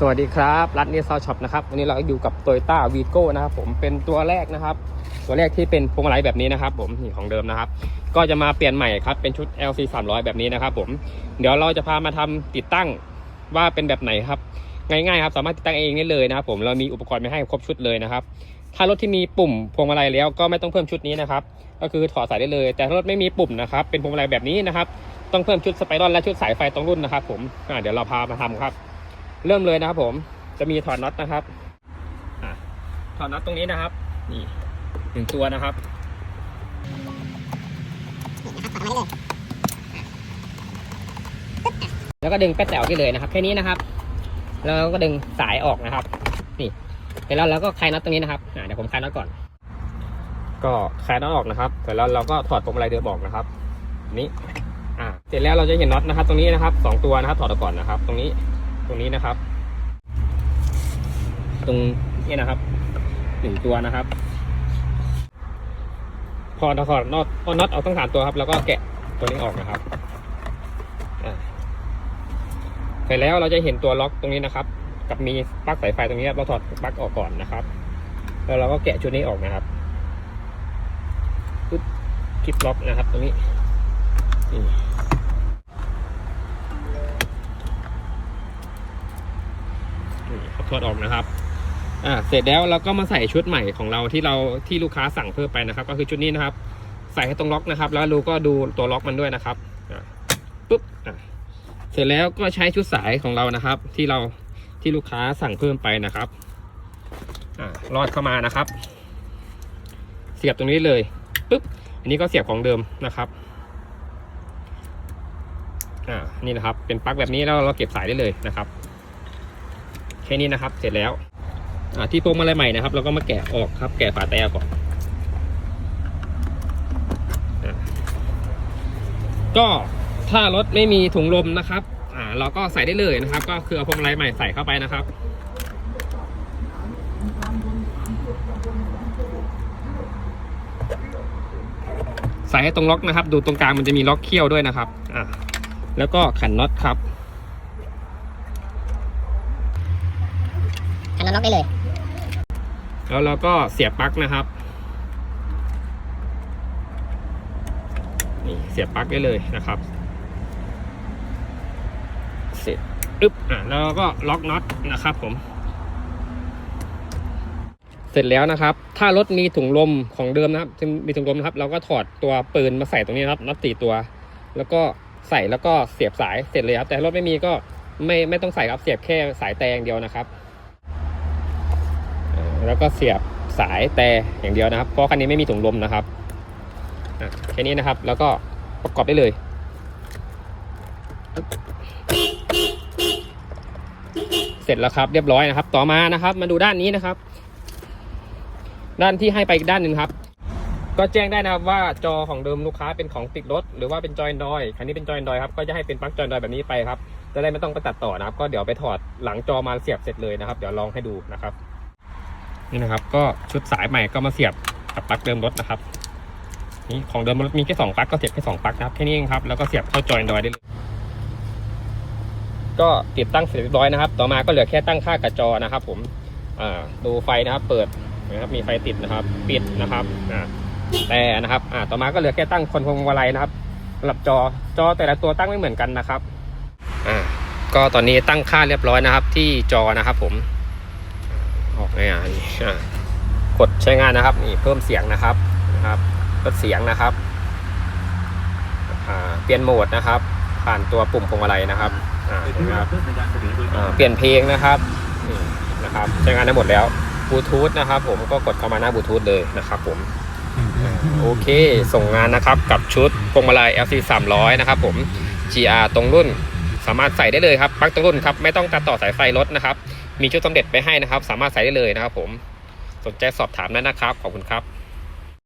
สวัสดีครับรัตเนียซาวช็อปนะครับวันนี้เราอยู่กับ t o y ต้าวีโก้นะครับผมเป็นตัวแรกนะครับ ตัวแรกที่เป็นพวงมาลัยแบบนี้นะครับ ผมนี่ของเดิมนะครับ ก็จะมาเปลี่ยนใหม่ครับเป็นชุด LC 300 แบบนี้นะครับ ผมเดี๋ยวเราจะพามาทำติดตั้งว่าเป็นแบบไหนครับ ง่ายๆครับสามารถติดตั้งเองได้เลยนะครับ ผมเรามีอุปกรณ์มาให้ครบชุดเลยนะครับ ถ้ารถที่มีปุ่มพวงมาลัยแล้วก็ไม่ต้องเพิ่มชุดนี้นะครับ ก็คือถอดสายได้เลย แต่ถ้ารถไม่มีปุ่มนะครับเป็นพวงมาลัยแบบนี้นะครับ ต้องเพิ่มชุดสไปรอนและชุดสายไฟตรงรุ่นนะครับ ผมเดี๋ยวเราพามาทำครับ เริ่มเลยนะครับผมจะมีถอดน็อตนะครับอถอดน็อตตรงนี้นะครับ นี่หนึ่งตัวนะครับแล้วก็ดึงแป๊ดแต๋วที่เลยนะครับ แค่นี้นะครับ แล้วก็ดึงสายออกนะครับ นี่เสร็จแล้วเราก็คลายน็อตตรงนี้นะครับเดี๋ยวผมคลายน็อตก่อน ก็คลายน็อตออกนะครับเสร็จแล้วเราก็ถอดพวงมาลัยเดิมออกนะครับ นี่อ่า เสร็จแล้วเราจะเห็นน็อตนะครับ ตรงนี้นะครับสองตัวนะครับ ถอดออกก่อนนะครับ ตรงนี้ ตรงนี้นะครับ ตรงนี้นะครับหนึ่งตัวนะครับ พอเราถอดน็อตพอน็อตออกต้งสามตัวครับ แล้วก็แกะตัวนี้ออกนะครับเสร็จแล้วเราจะเห็นตัวล็อกตรงนี้นะครับ กับมีปลั๊กสายไฟตรงนี้เราถอดปลั๊กออกก่อนนะครับ แล้วเราก็แกะชุดนี้ออกนะครับปึ๊บคลิปล็อกนะครับ ตรงนี้ ถอดออกนะครับอ่าเสร็จแล้วเราก็มาใส่ชุดใหม่ของเราที่เราที่ลูกค้าสั่งเพิ่มไปนะครับ ก็คือชุดนี้นะครับ ใส่ให้ตรงล็อกนะครับ แล้วราก็ดูตัวล็อกมันด้วยนะครับอ่าปุ๊บอ่าเสร็จแล้วก็ใช้ชุดสายของเรานะครับ ที่เราที่ลูกค้าสั่งเพิ่มไปนะครับอ่ารอดเข้ามานะครับ เสียบตรงนี้เลยปุ๊บอันนี้ก็เสียบของเดิมนะครับอ่านี่นะครับ เป็นปลั๊กแบบนี้แล้วเราเก็บสายได้เลยนะครับ แค่นี้นะครับ เสร็จแล้วที่พวงมาลัยใหม่นะครับ เราก็มาแกะออกครับ แกะฝาแต่ก่อนก็ถ้ารถไม่มีถุงลมนะครับ อ่า เราก็ใส่ได้เลยนะครับ ก็คือเอาพวงมาลัยใหม่ใส่เข้าไปนะครับ ใส่ให้ตรงล็อกนะครับ ดูตรงกลางมันจะมีล็อกเขี้ยวด้วยนะครับ อ่า แล้วก็ขันน็อตครับ ขันน็อตล็อกได้เลย แล้วเราก็เสียบปลั๊กนะครับนี่เสียบปลั๊กได้เลยนะครับเสร็จอึ๊บอะแล้วก็ล็อกน็อตนะครับผม เสร็จแล้วนะครับ ถ้ารถมีถุงลมของเดิมนะครับมีถุงลมนะครับ เราก็ถอดตัวปืนมาใส่ตรงนี้ครับน็อตสี่ตัว แล้วก็ใส่แล้วก็เสียบสายเสร็จเลยครับ แต่รถไม่มีก็ไม่ไม่ต้องใส่ครับเสียบแค่สายแตงเดียวนะครับ แล้วก็เสียบสายแต่อย่างเดียวนะครับ เพราะคันนี้ไม่มีถุงลมนะครับแค่นี้นะครับ แล้วก็ประกอบได้เลย เสร็จแล้วครับเรียบร้อยนะครับ ต่อมานะครับ มาดูด้านนี้นะครับ ด้านที่ให้ไปอีกด้านหนึ่งครับ ก็แจ้งได้นะครับว่าจอของเดิมลูกค้าเป็นของติดรถ หรือว่าเป็นจอยดอยคันนี้เป็นจอยดอยครับก็จะให้เป็นปลั๊กจอยดอยแบบนี้ไปครับจะได้ไม่ต้องไปตัดต่อนะครับ ก็เดี๋ยวไปถอดหลังจอมาเสียบเสร็จเลยนะครับ เดี๋ยวลองให้ดูนะครับ นี่นะครับ ก็ชุดสายใหม่ก็มาเสียบกับปลั๊กเดิมรถนะครับ นี่ของเดิมรถมีแค่สองปลั๊กก็เสียบแค่สองปลั๊กนะครับแค่นี้เองครับแล้วก็เสียบเข้าจอยดอยได้เลยก็ติดตั้งเสร็จเรียบร้อยนะครับ ต่อมาก็เหลือแค่ตั้งค่ากับจอนะครับ ผมดูไฟนะครับ เปิดนะครับมีไฟติดนะครับ ปิดนะครับแต่นะครับต่อมาก็เหลือแค่ตั้งคอนโทรลวาไลนะครับสำหรับจอจอแต่ละตัวตั้งไม่เหมือนกันนะครับก็ตอนนี้ตั้งค่าเรียบร้อยนะครับ ที่จอนะครับผม ออกงานนี่อะ กดใช้งานนะครับนี่เพิ่มเสียงนะครับนะครับลดเสียงนะครับเปลี่ยนโหมดนะครับ ผ่านตัวปุ่มพวงมาลัยนะครับอ่านะครับเปลี่ยนเพลงนะครับนี่นะครับใช้งานได้หมดแล้วบลูทูธนะครับผมก็กดเข้ามาหน้าบลูทูธเลยนะครับผมโอเคส่งงานนะครับกับชุดพวงมาลัย LC 300 นะครับผม GR ตรงรุ่นสามารถใส่ได้เลยครับปลั๊กตรงรุ่นครับไม่ต้องตัดต่อสายไฟรถนะครับ มีชุดสำเร็จไปให้นะครับ สามารถใส่ได้เลยนะครับผม สนใจสอบถามได้นะครับ ขอบคุณครับ